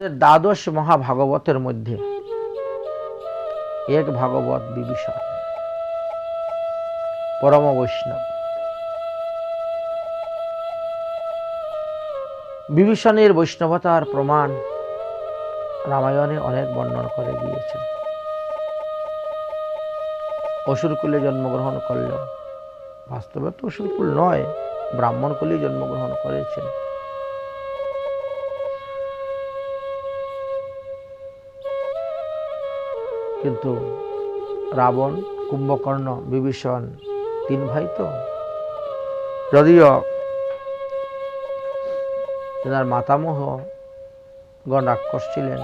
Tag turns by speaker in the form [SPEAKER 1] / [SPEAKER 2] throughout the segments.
[SPEAKER 1] দ্বাদশ মহাভাগবতের মধ্যে এক ভাগবত বিভীষণ, পরম বৈষ্ণব। বিভীষণের বৈষ্ণবতার প্রমাণ রামায়ণে অনেক বর্ণন করে গিয়েছেন। অসুরকুলে জন্মগ্রহণ করলেও, বাস্তবে তো অসুরকুল নয় ব্রাহ্মণ কুলেই জন্মগ্রহণ করেছেন। কিন্তু রাবণ, কুম্ভকর্ণ, বিভীষণ তিন ভাই তো? যদিও তেনার মাতামহ গণ রাক্ষস ছিলেন,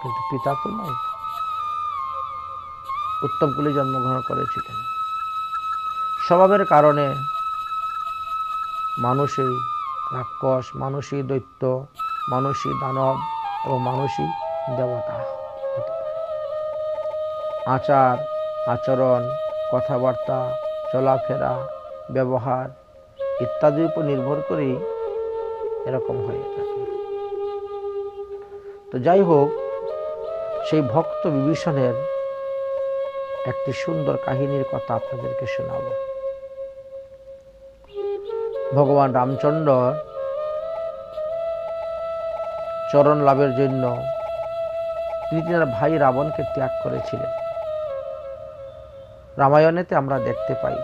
[SPEAKER 1] কিন্তু পিতা তো নয় উত্তম কুলে জন্মগ্রহণ করেছিলেন। স্বভাবের কারণে মানুষই রাক্ষস, মানুষই দৈত্য, মানুষই দানব এবং মানুষই দেবতা। আচার, আচরণ, কথাবার্তা, চলাফেরা, ব্যবহার ইত্যাদির উপর নির্ভর করেই এরকম হয়ে থাকে। তো যাই হোক, সেই ভক্ত বিভীষণের একটি সুন্দর কাহিনীর কথা আপনাদেরকে শোনাব। ভগবান রামচন্দ্র চরণ লাভের জন্য তিনি তার ভাই রাবণকে ত্যাগ করেছিলেন। রামায়ণেতে আমরা দেখতে পাই।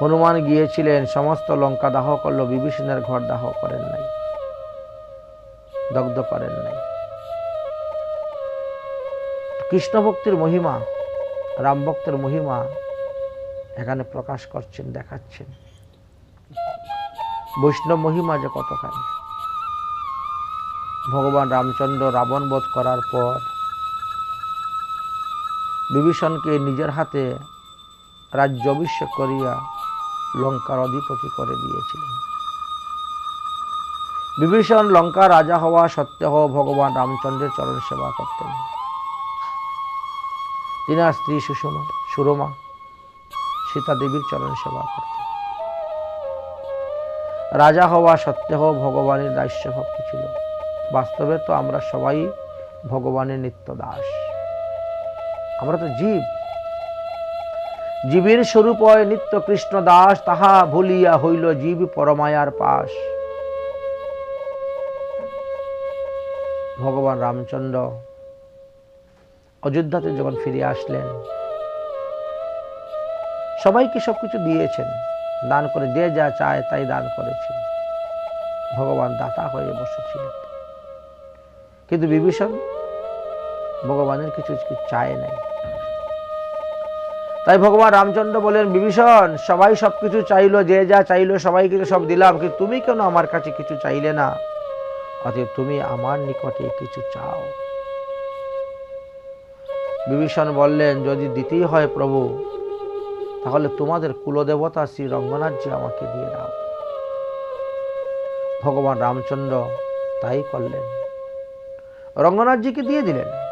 [SPEAKER 1] হনুমান গিয়েছিলেন, সমস্ত লঙ্কা দাহ করল, বিভীষণের ঘর দাহ করেন নাই, দগ্ধ করেন নাই। কৃষ্ণ ভক্তির মহিমা, রাম ভক্তের মহিমা এখানে প্রকাশ করছেন, দেখাচ্ছেন। বৈষ্ণব মহিমা যে কতখানি। ভগবান রামচন্দ্র রাবণ বধ করার পর বিভীষণকে নিজের হাতে রাজ্য অভিষেক করিয়া লঙ্কার অধিপতি করে দিয়েছিলেন। বিভীষণ লঙ্কা রাজা হওয়া সত্ত্বেও ভগবান রামচন্দ্রের চরণ সেবা করতেন। তিনার স্ত্রী সুষমা, সুরমা, সীতা দেবীর চরণ সেবা করতেন। রাজা হওয়া সত্ত্বেও ভগবানের দাস্য ভক্তি ছিল। বাস্তবে তো আমরা সবাই ভগবানের নিত্য দাস। আমরা তো জীব। জীবের স্বরূপ হয় নিত্য কৃষ্ণ দাস তাহা ভুলিয়া হইল জীব পরমায়ার পাশ। ভগবান রামচন্দ্র অযোধ্যাতে যখন ফিরে আসলেন, সবাইকে সবকিছু দিয়েছেন। দান করে যে যা চায় তাই দান করেছেন। ভগবান দাতা হয়ে বসেছিলেন। কিন্তু বিভীষণ ভগবানের কিছু কিছু চায় নাই। তাই ভগবান রামচন্দ্র বলেন, বিভীষণ, সবাই সব কিছু চাইলো, যে যা চাইলো সবাইকে সব দিলাম, কিন্তু তুমি কেন আমার কাছে কিছু চাইলে না? অতএব তুমি আমার নিকটে কিছু চাও। বিভীষণ বললেন, যদি দিতেই হয় প্রভু, তাহলে তোমাদের কুলদেবতা শ্রী রঙ্গনাথজি আমাকে দিয়ে দাও। ভগবান রামচন্দ্র তাই করলেন। রঙ্গনাথজিকে দিয়ে দিলেন।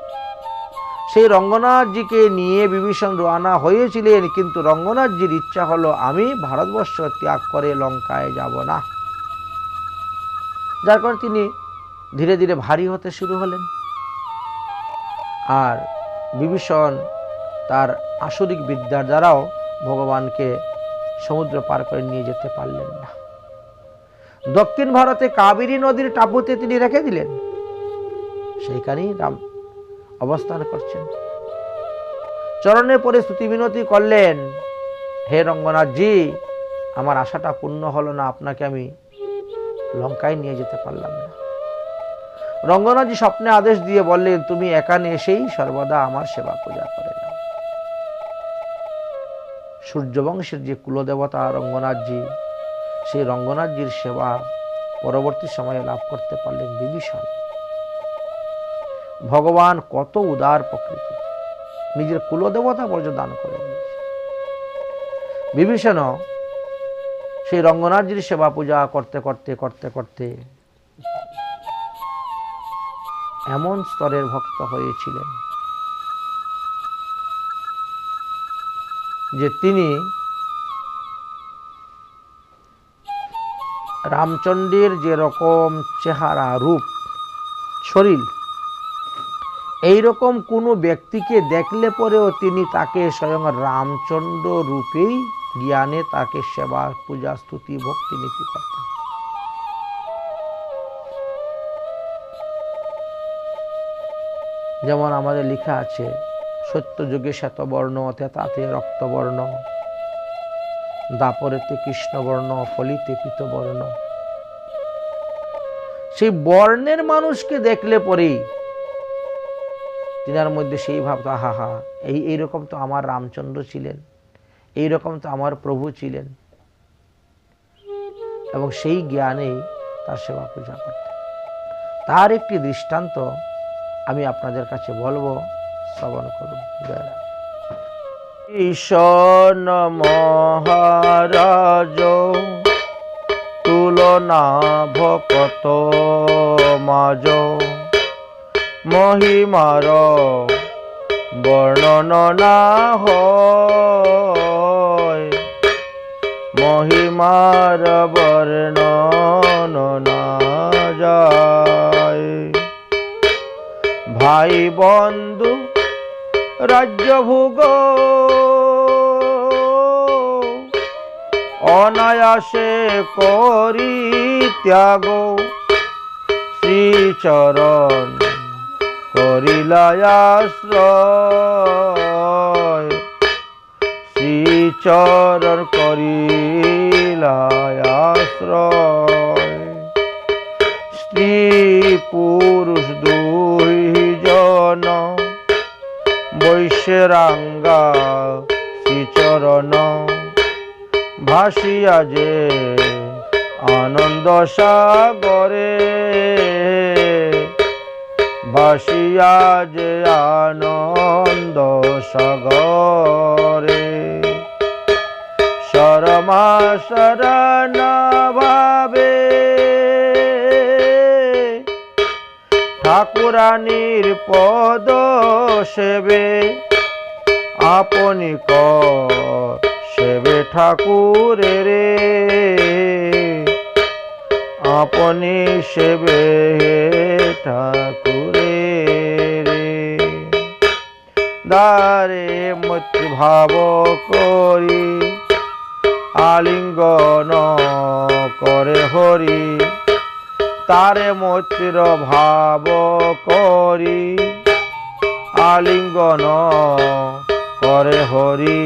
[SPEAKER 1] সেই রঙ্গনাথজিকে নিয়ে বিভীষণ রওনা হয়েছিলেন, কিন্তু রঙ্গনাথজির ইচ্ছা হলো, আমি ভারতবর্ষ ত্যাগ করে লঙ্কায় যাব না। যার কারণে তিনি ধীরে ধীরে ভারী হতে শুরু হলেন। আর বিভীষণ তার আসরিক বিদ্যার দ্বারাও ভগবানকে সমুদ্র পার করে নিয়ে যেতে পারলেন না। দক্ষিণ ভারতে কাবেরী নদীর টাপুতে তিনি রেখে দিলেন। সেইখানেই রাম অবস্থান করছেন। চরণের পরে স্তুতি বিনতি করলেন, হে রঙ্গনাথজি, আমার আশাটা পূর্ণ হলো না, আপনাকে আমি লঙ্কায় নিয়ে যেতে পারলাম না। রঙ্গনাথজি স্বপ্নে আদেশ দিয়ে বললেন, তুমি এখানে এসেই সর্বদা আমার সেবা পূজা করে যাও সূর্যবংশের যে কুলদেবতা রঙ্গনাথজি, সেই রঙ্গনাথজির সেবা পরবর্তী সময়ে লাভ করতে পারলেন বিভীষণ। ভগবান কত উদার প্রকৃতি। নিজের কুলদেবতা পর্যন্ত দান করে বিভীষণ সেই রঙ্গনাথজির সেবা পূজা করতে করতে করতে করতে এমন স্তরের ভক্ত হয়েছিলেন যে তিনি রামচন্দ্রের যে রকম চেহারা, রূপ, শরীর এই রকম কোনো ব্যক্তিকে দেখলে পরেও তিনি তাকে স্বয়ং রামচন্দ্র রূপেই জ্ঞানে তাকে সেবা, পূজা, স্তুতি, ভক্তি, নীতি করতেন। যেমন আমাদের লেখা আছে, সত্যযুগে শ্বেতবর্ণ তেতাতে রক্তবর্ণ, দাপরেতে কৃষ্ণবর্ণ, ফলিতে পিতবর্ণ। সেই বর্ণের মানুষকে দেখলে পরেই তিনার মধ্যে সেই ভাবতো হা হা এই এইরকম তো আমার রামচন্দ্র ছিলেন, এই রকম তো আমার প্রভু ছিলেন। এবং সেই জ্ঞানেই তার সেবা পূজা করতেন। তার একটি দৃষ্টান্ত আমি আপনাদের কাছে বলব, শ্রবণ করুন, জয় রাম। ঈশন মহারাজ, তুলনা ভকত মাজ। মহিমার বর্ণনা হয়। মহিমার বর্ণনা যায়। ভাই বন্ধু রাজ্য ভোগ অনায়াসে করি ত্যাগ শ্রীচরণ করিলায়াশ্রয় শ্রীচরণ করিলায়াশ্রয় স্ত্রী পুরুষ দুই জন বৈশ্যরাঙ্গা শ্রীচরণ। ভাসিয়া যে আনন্দ সাগরে। ভাসিয়া যে আনন্দ সাগরে। শরমা শরণ ভাবে। ঠাকুরানীর পদ সেবে, আপনি সেবে ঠাকুরে রে আপনি সেবে ঠাকুরে রে দারে মতি ভাব করি, আলিঙ্গন করে হরি, তারে মতির ভাব করি, আলিঙ্গন করে হরি।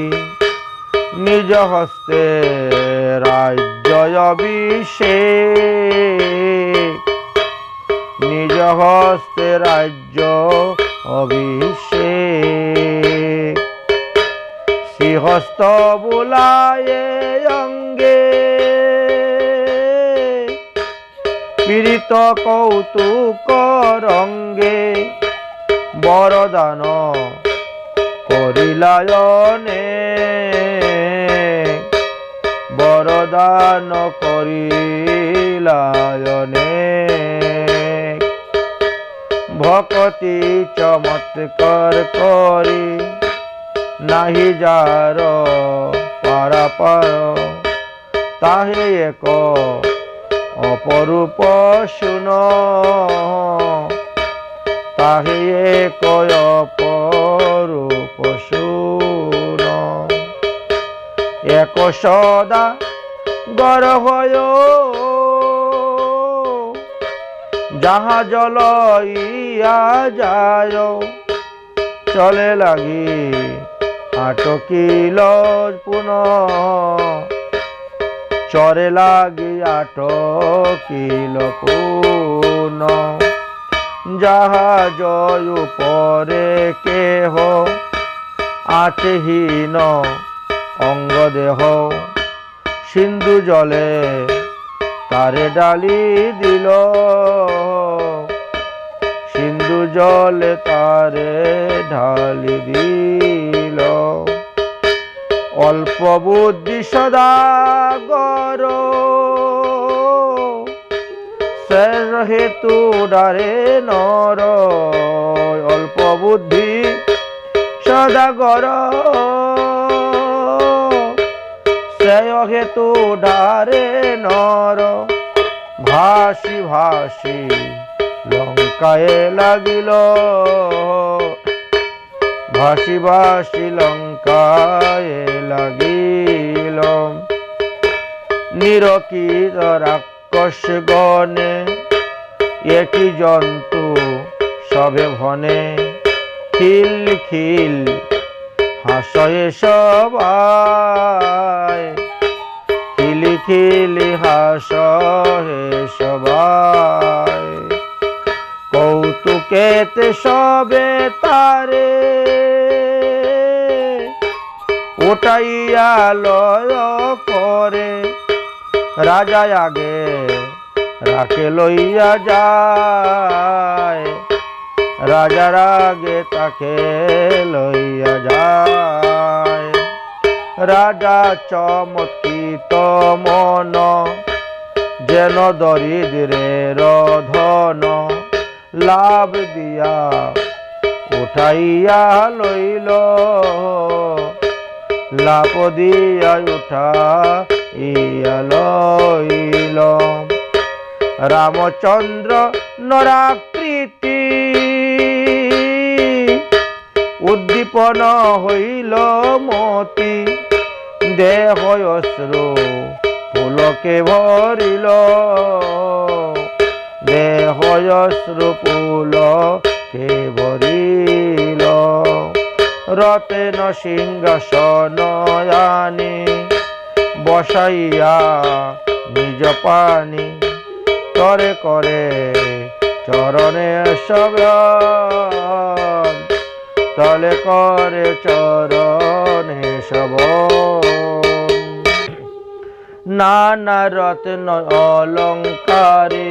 [SPEAKER 1] নিজ হস্তে রাজ্য অভিষেক নিজ হস্তে রাজ্য অভিষেক। শ্রীহস্ত বুলায়ে অঙ্গে। পীড়িত কৌতুক রঙ্গে। বরদান করিলায়নে। বরদান করিলায়নে। ভকতি চমৎকার করি। নাহি যার পারাপার তাহে এক অপরূপ শুন। তাহে এক অপরূপ শুন। এক সদা গর্ভয় যাহা জল ইয়া যায়, চলে লাগি আটকিল পুনঃ। চরে লাগি আটকিল পুন। জাহাজ উপরে কেহ আচহীন অঙ্গ দেহ সিন্ধু জলে তারে ডালি দিল। সিন্ধু জলে তারে ঢালি দিল। অল্প বুদ্ধি সদাগর শেষ হেতু ডারে নর। অল্প বুদ্ধি সদাগর সে হেতু ডারে নর। ভাসি ভাসি, লঙ্কায় লাগিল। ভাসি ভাসি, লঙ্কায় লাগিল। নিরকিত রাক্ষস গণে একই জন্তু সবে ভনে। খিল খিল, হাসয়ে সবাই। খিলি খিলি হাসয়ে সবাই। কৌতুকেতে সবে তারে ওটাইয়া লয় করে রাজা আগে রাখে লইয়া যায়। রাজার আগে তাকে লইয়া যায়। রাজা চমৎকৃত মন, যেন দরিদ্রের ধন লাভ দিয়া উঠাইয়া লইল। লাভ দিয়া উঠা ইয়া লইল। রামচন্দ্র নরাকৃতি উদ্দীপন হইল মতি। দেহ অশ্রু পুলকে ভরিল। দেহ অশ্রু পুলকে ভরিল। রতেন সিংহাসন আনি বসাইয়া নিজ পানি। তরে করে চরণে সব তলে করে চরণে সব নানা রত্ন অলঙ্কারে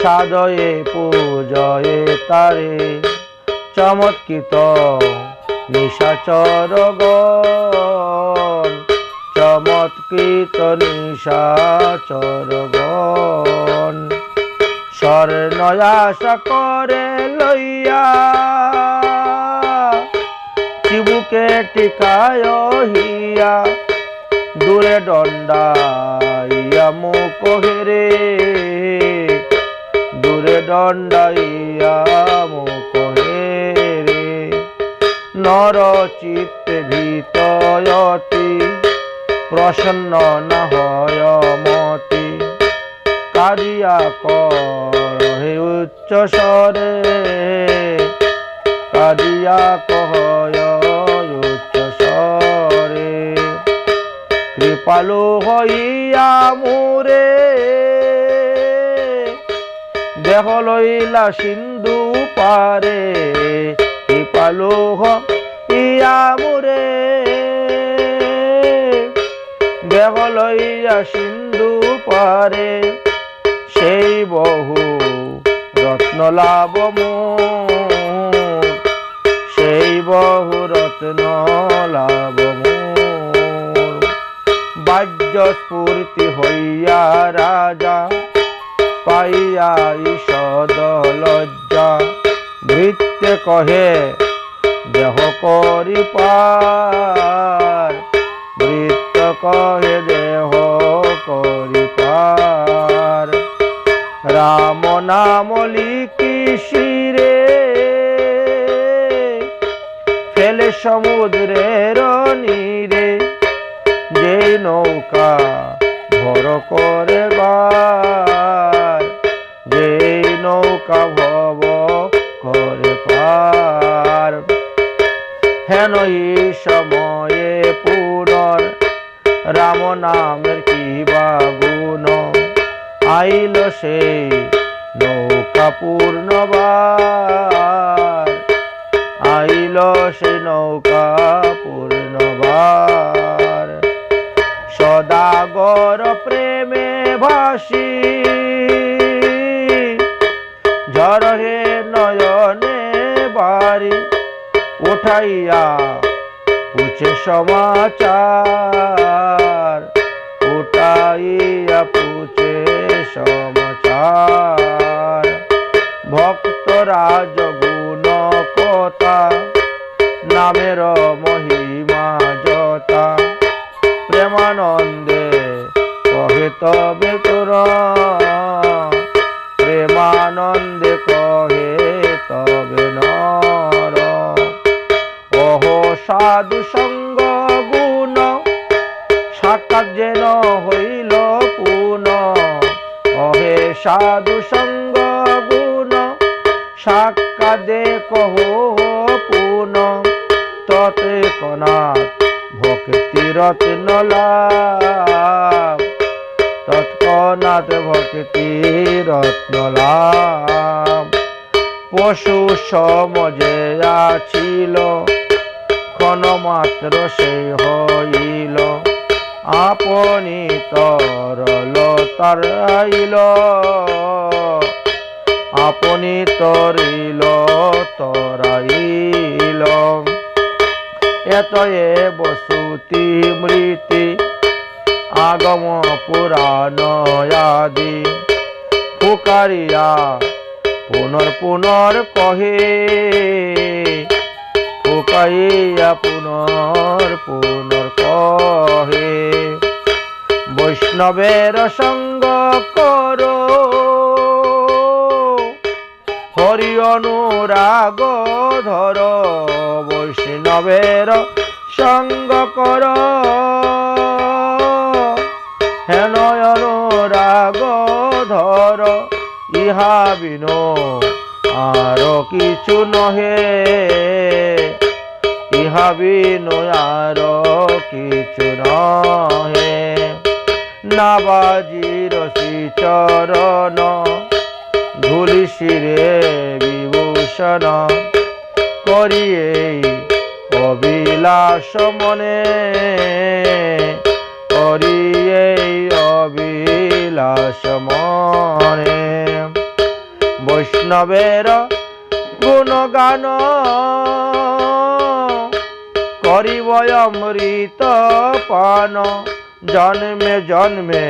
[SPEAKER 1] সাদয়ে পূজয়ে তারে, চমৎকৃত নিশাচর গণ, চমৎকৃত নিশাচর গণ। স্বর্ণয়াসা করে লইয়া টিকায় দূরে দণ্ডাইয়া মুখ দূরে দণ্ডাইয়া মুখ নর চিত্তে ভীতয়তি, প্রসন্ন না হয় মতি। কারিয়া কর উচ্চ স্বরে কারিয়া কহয় কৃপালু হইয়া মোরে। দেহ লইলা সিন্ধু পারে, কৃপালু হইয়া মোরে। দেহ লইয়া সিন্ধু পারে, সেই বহু রত্ন লাভ মোর। সেই বহু রত্ন লাভ বাহ্য স্ফূর্তি হইয়া রাজা, পাইয়া ঈষদ লজ্জা। ভৃত্য কহে, দেহ করি পার। বৃত্ত কহে, দেহ করি পার। রাম নাম লিখি শিরে, ফেলে সমুদ্রের যে নৌকা ভর করে বার যে নৌকা ভব করে পার। হেন সময়ে পুনর রাম নামের কি বা গুণ? আইল সেই নৌকা পূর্ণবার আইল সেই নৌকা পূর্ণবার সদাগর প্রেমে ভাসি। ঝরহে নয়নে বাড়ি উঠাইয়া উচে সমাচার। সাধু সঙ্গ গুণ, সাক্ষাৎ কহ পুন। ততে কনাথ ভক্তি রত্ন তৎকনাথ ভক্তি রত্ন পশু সমজে আছিল মাত্র সে হইল। আপনি তরল তারাইল। আপনি তরিল তরাইল। এতয়ে বসুতি মৃতি, আগম পুরাণ আদি। ফুকারিয়া পুনর পুনর কহে। ফুকাইয়া পুনর পুনর কহে, বৈষ্ণবের সঙ্গ করো। হরি অনুরাগ, ধর, বৈষ্ণবের সঙ্গ কর। হেন অনুরাগ ধর, ইহা বিনো আর কিছু নহে। ইহা বিনো আর কিছু নহে। নাবাজির শ্রী চরণ ধুলি শিরে বিভূষণ। করিয়ে অবিলাস মনে করিয়ে অবিলাস মনে। বৈষ্ণবের গুণগান অমৃত পান। জন্মে জন্মে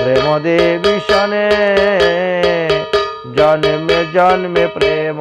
[SPEAKER 1] প্রেম দেবী সনে জন্মে জন্মে প্রেম